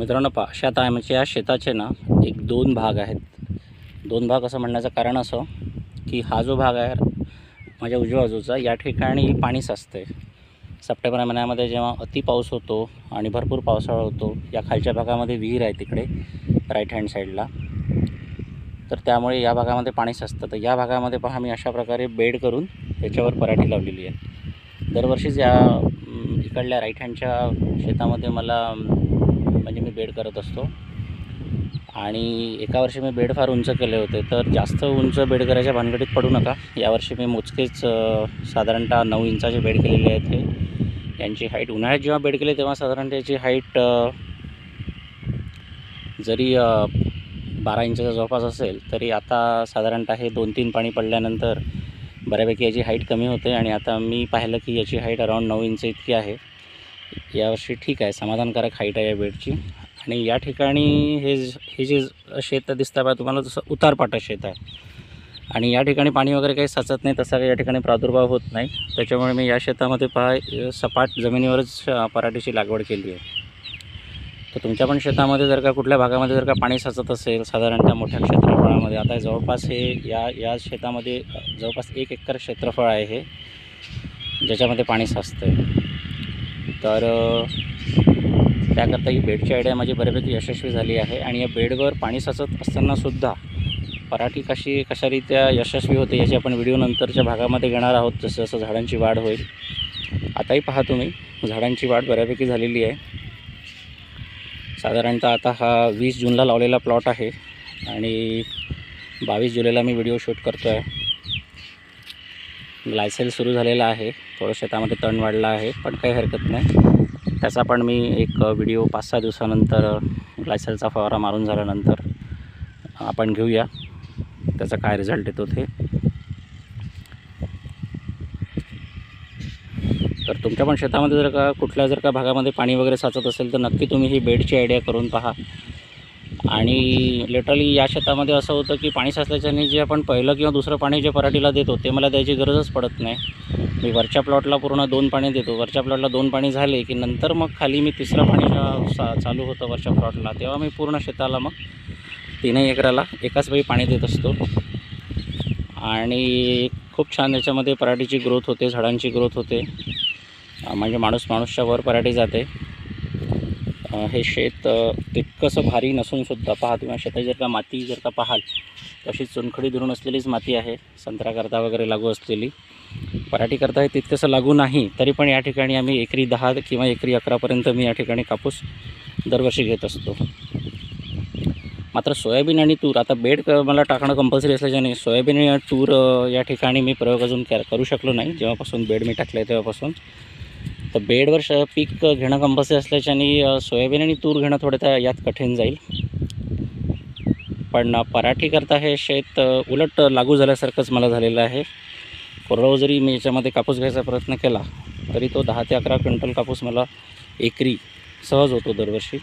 मित्रांनो पा शेत आहे म्हणजे या शेताचे ना एक दोन भाग आहेत. दोन भाग असं म्हणण्याचं कारण असं की हा जो भाग आहे माझ्या उजव्या बाजूचा या ठिकाणी पाणी साचते सप्टेंबर महिन्यामध्ये जेव्हा अति पाऊस होतो आणि भरपूर पावसाळा होतो या खालच्या भागामध्ये विहीर आहे तिकडे राईट हँड साईडला तर त्यामुळे या भागामध्ये पाणी साचतं. तर या भागामध्ये पहा मी अशा प्रकारे बेड करून त्याच्यावर पराठी लावलेली आहे. दरवर्षीच या इकडल्या राईट हँडच्या शेतामध्ये मला म्हणजे मी बेड करत असतो. आणि एका वर्षी मी बेड फार उंच केले होते. तर जास्त उंच बेड करायच्या भानगडीत पडू नका. यावर्षी मी मोजकेच साधारणतः नऊ इंचाचे बेड केलेले आहेत हे. यांची हाईट उन्हाळ्यात जेव्हा बेड केले तेव्हा साधारणतः याची हाईट जरी बारा इंचाच्या जवळपास असेल तरी आता साधारणतः हे दोन तीन पाणी पडल्यानंतर बऱ्यापैकी याची हाईट कमी होते. आणि आता मी पाहिलं की याची हाईट अराऊंड नऊ इंच इतकी आहे. यावर्षी ठीक आहे समाधानकारक हाईट आहे या बेडची. आणि या ठिकाणी हे ज- हे जे शेत दिसतं बा तुम्हाला जसं उतारपाटा शेत आहे. आणि या ठिकाणी पाणी वगैरे काही साचत नाही तसा काही या ठिकाणी प्रादुर्भाव होत नाही. त्याच्यामुळे मी या शेतामध्ये पहा सपाट जमिनीवरच पराठीची लागवड केली आहे. तर तुमच्या पण शेतामध्ये जर का कुठल्या भागामध्ये जर का पाणी साचत असेल साधारणतः मोठ्या क्षेत्रफळामध्ये आता जवळपास हे या या शेतामध्ये जवळपास एक एकर क्षेत्रफळ आहे हे ज्याच्यामध्ये पाणी साचतं आहे तर त्याकरता ही बेडची आयडिया माझी बऱ्यापैकी यशस्वी झाली आहे आणि या बेडवर पाणी साचत असतानासुद्धा पराठी कशी कशारीत्या यशस्वी होते याची आपण व्हिडिओ नंतरच्या भागामध्ये घेणार आहोत जसं जसं झाडांची वाढ होईल. आताही पहा तुम्ही झाडांची वाढ बऱ्यापैकी झालेली आहे. साधारणतः आता हा वीस जूनला लावलेला प्लॉट आहे आणि बावीस जुलैला मी व्हिडिओ शूट करतो आहे लायसेल सुरू झालेला आहे. थोडं शेतामध्ये तण वाढला आहे पण काही हरकत नाही. त्याचा पण मी एक व्हिडिओ पाच सहा दिवसानंतर लायसेलचा फवारा मारून झाल्यानंतर आपण घेऊया. त्याचा काय रिझल्ट येतो ते. तर तुमच्या पण शेतामध्ये जर का कुठल्या जर का भागामध्ये पाणी वगैरे साचत असेल तर नक्की तुम्ही ही बेडची आयडिया करून पहा. आणि लिटरली या शेतामध्ये असं होतं की पाणी साचल्याच्याने जे आपण पहिलं किंवा दुसरं पाणी जे पराठीला देतो ते मला द्यायची गरजच पडत नाही. मी वरच्या प्लॉटला पूर्ण दोन पाणी देतो. वरच्या प्लॉटला दोन पाणी झाले की नंतर मग खाली मी तिसरं पाणी जेव्हा सा चालू होतं वरच्या प्लॉटला तेव्हा मी पूर्ण शेताला मग तीनही एकराला एकाच वेळी पाणी देत असतो. आणि खूप छान याच्यामध्ये पराठीची ग्रोथ होते झाडांची ग्रोथ होते. म्हणजे माणूस माणूसच्या वर पराठी जाते. हे शेत ते इतकंसं भारी नसूनसुद्धा पहा तुम्ही शेताची जर का माती जर का पाहाल तशी चुनखडी धरून असलेलीच माती आहे संत्र्याकरता वगैरे लागू असलेली. पराठीकरता हे तितकंसं लागू नाही तरी पण या ठिकाणी आम्ही एकरी दहा किंवा एकरी अकरापर्यंत मी या ठिकाणी कापूस दरवर्षी घेत असतो. मात्र सोयाबीन आणि तूर आता बेड मला टाकणं कंपल्सरी असल्याच्याने सोयाबीन आणि तूर या ठिकाणी मी प्रयोग अजून करू शकलो नाही. जेव्हापासून बेड मी टाकलं आहे तेव्हापासून. तर बेडवर श पीक घेणं कंपल्सरी असल्याच्याने सोयाबीन आणि तूर घेणं थोडं त्या यात कठीण जाईल. पण पराठीकरता हे शेत उलट लागू झाल्यासारखंच मला झालेलं आहे. कोरडव जरी मी याच्यामध्ये कापूस घ्यायचा प्रयत्न केला तरी तो दहा ते अकरा क्विंटल कापूस मला एकरी सहज होतो दरवर्षी.